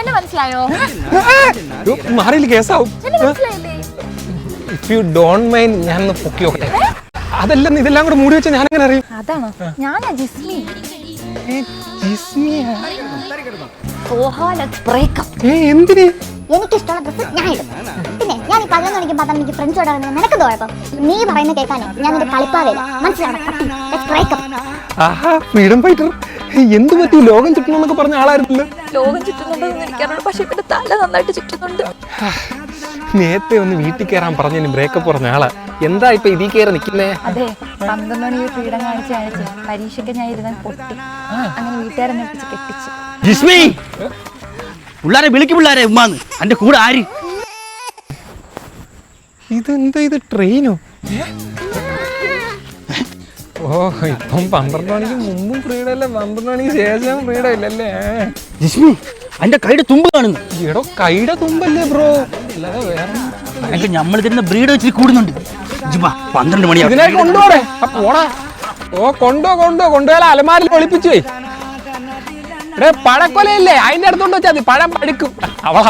എന്നെ മനസ്സിലായോ? മാറിയില്ല കേസാവും? എന്നെ മനസ്സിലായില്ലേ? ഇഫ് യു ഡോണ്ട് മൈൻഡ് ഞാനൊന്ന് പൊക്കി നോക്കട്ടെ. അതെല്ലാം ഇതെല്ലാം കൂടെ മൂടി വെച്ചാൽ ഞാൻ എങ്ങനെ അറിയും? അതാണോ? ഞാനാ ജിസ്മി. ഏ, ജിസ്മിയാ? സോഹാ ലെറ്റ്സ് ബ്രേക്കപ്പ് ഏ, എന്തിന്? എനിക്കിഷ്ടമുള്ള ഡ്രസ്സ് ഞാൻ ഇടും. പിന്നെ ഞാൻ ഈ പതിനൊന്ന് മണിക്ക് പന്ത്രണ്ട് മണിക്ക് ഫ്രണ്ട്സോട് ഇറങ്ങുന്നത് നിനക്ക് കുഴപ്പം നീ പറയുന്ന കേൾക്കാനേ? ഞാൻ നിന്റെ കളിപ്പാവില്ല മനസ്സിലാവണം? ആഹാ ഫ്രീഡം ഫൈറ്റർ എന്ത് പറ്റി? ലോകം ചുറ്റണമെന്നൊക്കെ പറഞ്ഞ ആളായിരുന്നല്ലോ. ലോകം ചുറ്റുന്നുണ്ടെന്ന് എന്ന് എനിക്കറിയില്ല പക്ഷെ ഇവന്റെ തല നന്നായിട്ട് ചുറ്റുന്നുണ്ട്. നേരത്തെ ഒന്ന് വീട്ടിൽ കയറാൻ പറഞ്ഞു ബ്രേക്കപ്പ് പറഞ്ഞ ആളാ. എന്താ ഇപ്പൊ ഇതിൽ കയറി നിക്കുന്നേ? അതെ പന്ത്രണ്ട് മണി പീഡം കാണിച്ച് അയച്ച് പരീക്ഷയ്ക്ക് ഞാൻ ഇരുന്ന് പൊട്ടി. അങ്ങനെ വീട്ടുകാരെ പിടിച്ച് കെട്ടിച്ചു. ജിസ്മി! പിള്ളാരെ വിളിക്കും പിള്ളാരെ ഉമ്മാന്ന്. എന്റെ കൂടെ ആര്? ഇതെന്താ ഇത് ട്രെയിനോ ഓ ഇപ്പം പന്ത്രണ്ട് മണിക്ക് മുമ്പും ഫ്രീഡം അല്ലേ പന്ത്രണ്ട് മണിക്ക് ശേഷം ഫ്രീഡം ഇല്ലല്ലേ ജിസ്മി അന്റെ കൈയുടെ തുമ്പ് കാണുന്നു. എടോ കൈയുടെ തുമ്പല്ലേ ബ്രോ അല്ലാതെ വേറെ എനിക്ക് നമ്മൾ തരുന്ന ബ്രീഡ് വെച്ചിട്ട് കൂടുന്നുണ്ട്. ജിബാ പന്ത്രണ്ട് മണിയാ ഇതിനെ കൊണ്ടുപോടെ പോടാ. ഓ കൊണ്ടോ കൊണ്ടോ കൊണ്ടുപോയാൽ അലമാരിൽ ഒളിപ്പിച്ചു പോയി എടേ പഴക്കൊലയില്ലേ? അതിന്റെ അടുത്തോണ്ട് വെച്ചാൽ മതി. പഴം പഴുക്കും. അവളെ